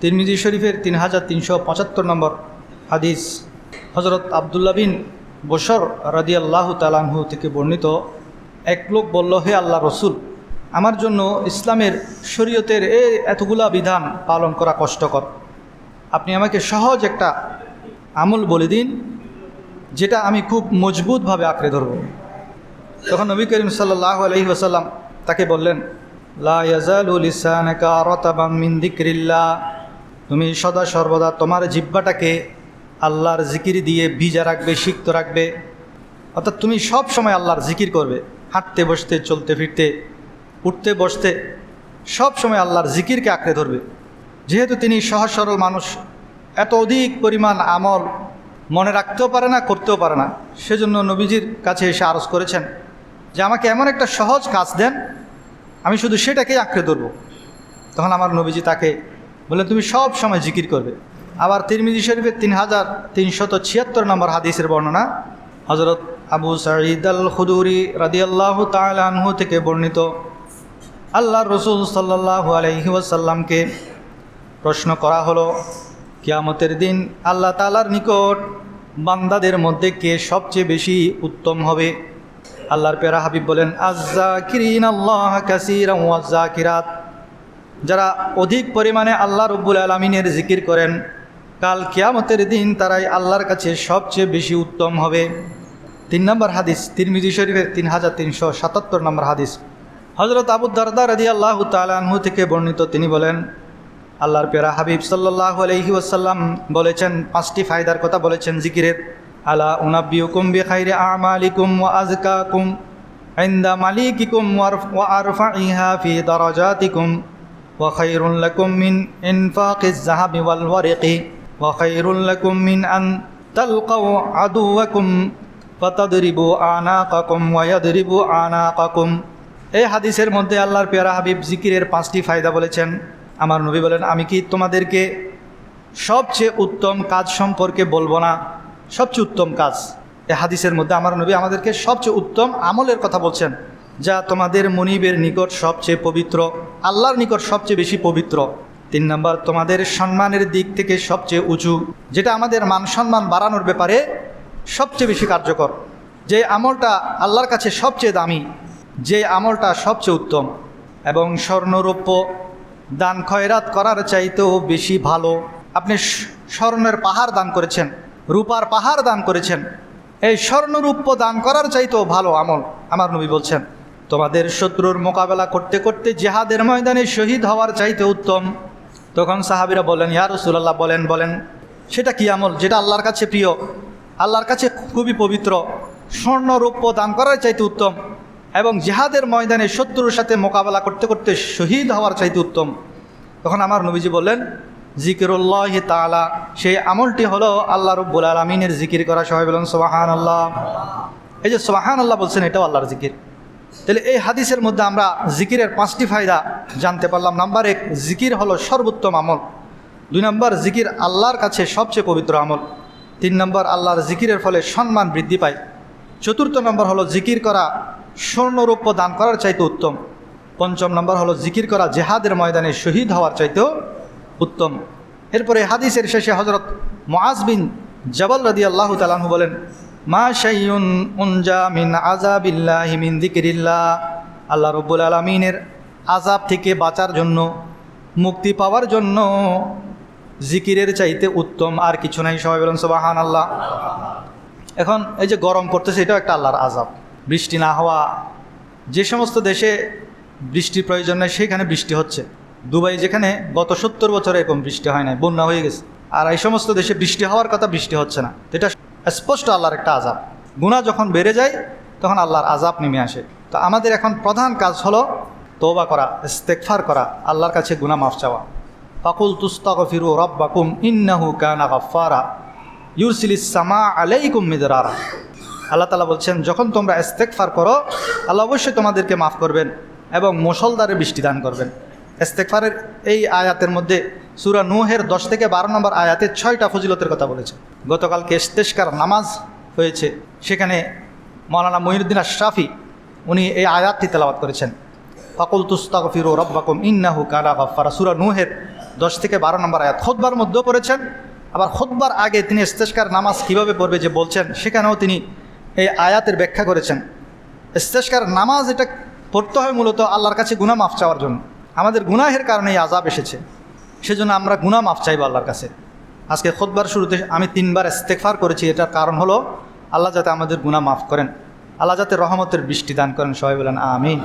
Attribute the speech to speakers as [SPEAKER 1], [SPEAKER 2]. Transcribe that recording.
[SPEAKER 1] তিরমিজি শরীফের তিন হাজার তিনশো পঁচাত্তর নম্বর হাদিস। হজরত আবদুল্লা বিন বসর রাদিয়াল্লাহ তালাহু থেকে বর্ণিত, এক লোক বলল, হে আল্লাহ রসুল, আমার জন্য ইসলামের শরীয়তের এ এতগুলা বিধান পালন করা কষ্টকর। আপনি আমাকে সহজ একটা আমল বলে দিন, যেটা আমি খুব মজবুতভাবে আঁকড়ে ধরব। তখন নবী করিম সাল্লাহ আলহি ওসাল্লাম তাকে বললেন, লা ইয়াজালুল ইসানাকা রতাবাম মিন তুমি সদা সর্বদা তোমার জিব্বাটাকে আল্লাহর জিকির দিয়ে ভিজা রাখবে, সিক্ত রাখবে। অর্থাৎ তুমি সব সময় আল্লাহর জিকির করবে। হাঁটতে, বসতে, চলতে, ফিরতে, উঠতে, বসতে সব সময় আল্লাহর জিকিরকে আঁকড়ে ধরবে। যেহেতু তিনি সহজ সরল মানুষ, এত অধিক পরিমাণ আমল মনে রাখতেও পারে না, করতেও পারে না। সেজন্য নবীজির কাছে এসে আরজ করেছেন যে, আমাকে এমন একটা সহজ কাজ দেন, আমি শুধু সেটাকেই আঁকড়ে ধরব। তখন আমার নবীজি তাকে বললেন তুমি সব সময় জিকির করবে। আবার তিরমিজি শরীফের তিন হাজার তিনশত ছিয়াত্তর নম্বর হাদিসের বর্ণনা হজরত আবু সাঈদ আল খুদুরি রাদিয়াল্লাহ তালহু থেকে বর্ণিত। আল্লাহ রসুল সাল্লাহু আলহি প্রশ্ন করা হলো, কিয়ামতের দিন আল্লাহ তালার নিকট বান্দাদের মধ্যে কে সবচেয়ে বেশি উত্তম হবে? আল্লাহর পেরা হাবিব বলেন আজ্জা কিরিন আল্লাহ কাসির কিরাত যারা অধিক পরিমাণে আল্লাহ রব্বুল আলমিনের জিকির করেন, কাল কিয়ামতের দিন তারাই আল্লাহর কাছে সবচেয়ে বেশি উত্তম হবে। তিন নম্বর হাদিস, তিরমিজি শরীফের তিন হাজার তিনশো সাতাত্তর নম্বর হাদিস। হজরত আবু দারদা রদি আল্লাহ তালাহু থেকে বর্ণিত তিনি বলেন, আল্লাহর পেরা হাবিব সাল্লাহ আলহি ওয়াসাল্লাম বলেছেন, পাঁচটি ফায়দার কথা বলেছেন জিকিরের। আলা উনাব্বিউকুম বি খাইরে আমালিকুম ওয়া আজকাকুম, ইনদা মালিকিকুম ওয়া আরফাইহা ফি দারাজাতিকুম। ইনফাকিজ যাহাবি ওয়াল ওয়ারিqi ওয়া খায়রুন লাকুম মিন আন তালকাউ আদুওয়াকুম, ফাতাদরিবু আনাকাকুম ওয়া ইয়াদরিবু আনাকাকুম। এই হাদিসের মধ্যে আল্লাহর পেয়ারা হাবিব জিকিরের পাঁচটি ফায়দা বলেছেন। আমার নবী বলেন, আমি কি তোমাদেরকে সবচেয়ে উত্তম কাজ সম্পর্কে বলব না? সবচেয়ে উত্তম কাজ। এ হাদিসের মধ্যে আমার নবী আমাদেরকে সবচেয়ে উত্তম আমলের কথা বলছেন। যা তোমাদের মনিবের নিকট সবচেয়ে পবিত্র, আল্লাহর নিকট সবচেয়ে বেশি পবিত্র। তিন নম্বর, তোমাদের সম্মানের দিক থেকে সবচেয়ে উঁচু, যেটা আমাদের মান সম্মান বাড়ানোর ব্যাপারে সবচেয়ে বেশি কার্যকর। যে আমলটা আল্লাহর কাছে সবচেয়ে দামি, যে আমলটা সবচেয়ে উত্তম। এবং স্বর্ণরৌপ্য দান খয়রাত করার চাইতেও বেশি ভালো। আপনি স্বর্ণের পাহাড় দান করেছেন, রূপার পাহাড় দান করেছেন। এই স্বর্ণরূপ্য দান করার চাইতেও ভালো আমল, আমার নবী বলছেন। তোমাদের শত্রুর মোকাবেলা করতে করতে জেহাদের ময়দানে শহীদ হওয়ার চাইতে উত্তম। তখন সাহাবিরা বলেন, ইয়া রসুল্লাহ বলেন বলেন, সেটা কি আমল? যেটা আল্লাহর কাছে প্রিয়, আল্লাহর কাছে খুবই পবিত্র স্বর্ণরৌপ্য দান করার চাইতে উত্তম এবং জেহাদের ময়দানে শত্রুর সাথে মোকাবেলা করতে করতে শহীদ হওয়ার চাইতে উত্তম। তখন আমার নবীজি বললেন জিকিরুল্লাহ তালা সেই আমলটি হলো আল্লাহ রব্বুল আলমিনের জিকির করা। সবাই বলেন সোবাহান আল্লাহ এই যে সোবাহান আল্লাহ বলছেন, এটাও আল্লাহর জিকির। তাহলে এই হাদিসের মধ্যে আমরা জিকিরের পাঁচটি ফায়দা জানতে পারলাম। নাম্বার এক, জিকির হলো সর্বোত্তম আমল। দুই নম্বর, জিকির আল্লাহর কাছে সবচেয়ে পবিত্র আমল। তিন নম্বর, আল্লাহর জিকিরের ফলে সম্মান বৃদ্ধি পায়। চতুর্থ নম্বর হলো জিকির করা স্বর্ণরৌপ্য দান করার চাইতে উত্তম। পঞ্চম নম্বর হলো জিকির করা জেহাদের ময়দানে শহীদ হওয়ার চাইতেও উত্তম। এরপরে হাদিসের শেষে হজরত মোয়াজ বিন জবল রদি আল্লাহ তালাহু বলেন মা আল্লাহ রব্বুল আলমিনের আজাব থেকে বাঁচার জন্য, মুক্তি পাওয়ার জন্য জিকিরের চাইতে উত্তম, আর কিছু নাই। সবাই বলেন সবাহান আল্লাহ এখন এই যে গরম করতেছে এটাও একটা আল্লাহর আজাব বৃষ্টি না হওয়া, যে সমস্ত দেশে বৃষ্টির প্রয়োজন নেই, সেখানে বৃষ্টি হচ্ছে। দুবাই যেখানে গত সত্তর বছরে এরকম বৃষ্টি হয় নাই, বন্যা হয়ে গেছে। আর এই সমস্ত দেশে বৃষ্টি হওয়ার কথা বৃষ্টি হচ্ছে না। এটা স্পষ্ট আল্লাহর একটা আজাব গুণা যখন বেড়ে যায়, তখন আল্লাহর আজাব নেমে আসে। তো আমাদের এখন প্রধান কাজ হলো তোবা করা ইস্তেকফার করা, আল্লাহর কাছে গুণা মাফ চাওয়া। ফাকুল তুস্তাক ফিরু রব্বাকুম ইন্নাহু কানা গফারা ইউরসিলিস সামা আলাইকুম মিদরারা। আল্লাহ তালা বলছেন, যখন তোমরা ইস্তেকফার করো, আল্লাহ অবশ্যই তোমাদেরকে মাফ করবেন এবং মুসলদারে বৃষ্টি দান করবেন। ইস্তেকফারের এই আয়াতের মধ্যে সুরা নুহের দশ থেকে বারো নম্বর আয়াতে ছয়টা ফজিলতের কথা বলেছে। গতকালকে ইস্তেস্কার নামাজ হয়েছে, সেখানে মৌলানা মহিউদ্দিন আশরাফি, উনি এই আয়াতটি তেলাবাত করেছেন। ফাকুল তুস্তাক ফিরো রব্বাকুম ইন্নাহু কানা গফারা সুরা নুহের দশ থেকে বারো নম্বর আয়াত খোদবার মধ্যেও পড়েছেন, আবার খোদবার আগে তিনি ইস্তেস্কার নামাজ কীভাবে পড়বে যে বলছেন, সেখানেও তিনি এই আয়াতের ব্যাখ্যা করেছেন। ইস্তেস্কার নামাজ এটা পড়তে হয় মূলত আল্লাহর কাছে গুনাহ মাফ চাওয়ার জন্য। আমাদের গুনাহের কারণে এই আজাব এসেছে। সেজন্য আমরা গুনাহ মাফ চাইব আল্লাহর কাছে। আজকে খোদবার শুরুতে আমি তিনবার ইস্তেকফার করেছি, এটার কারণ হলো আল্লাহ যাতে আমাদের গুনাহ মাফ করেন। আল্লাহ যাতে রহমতের বৃষ্টি দান করেন, সবাই বলেন আমিন।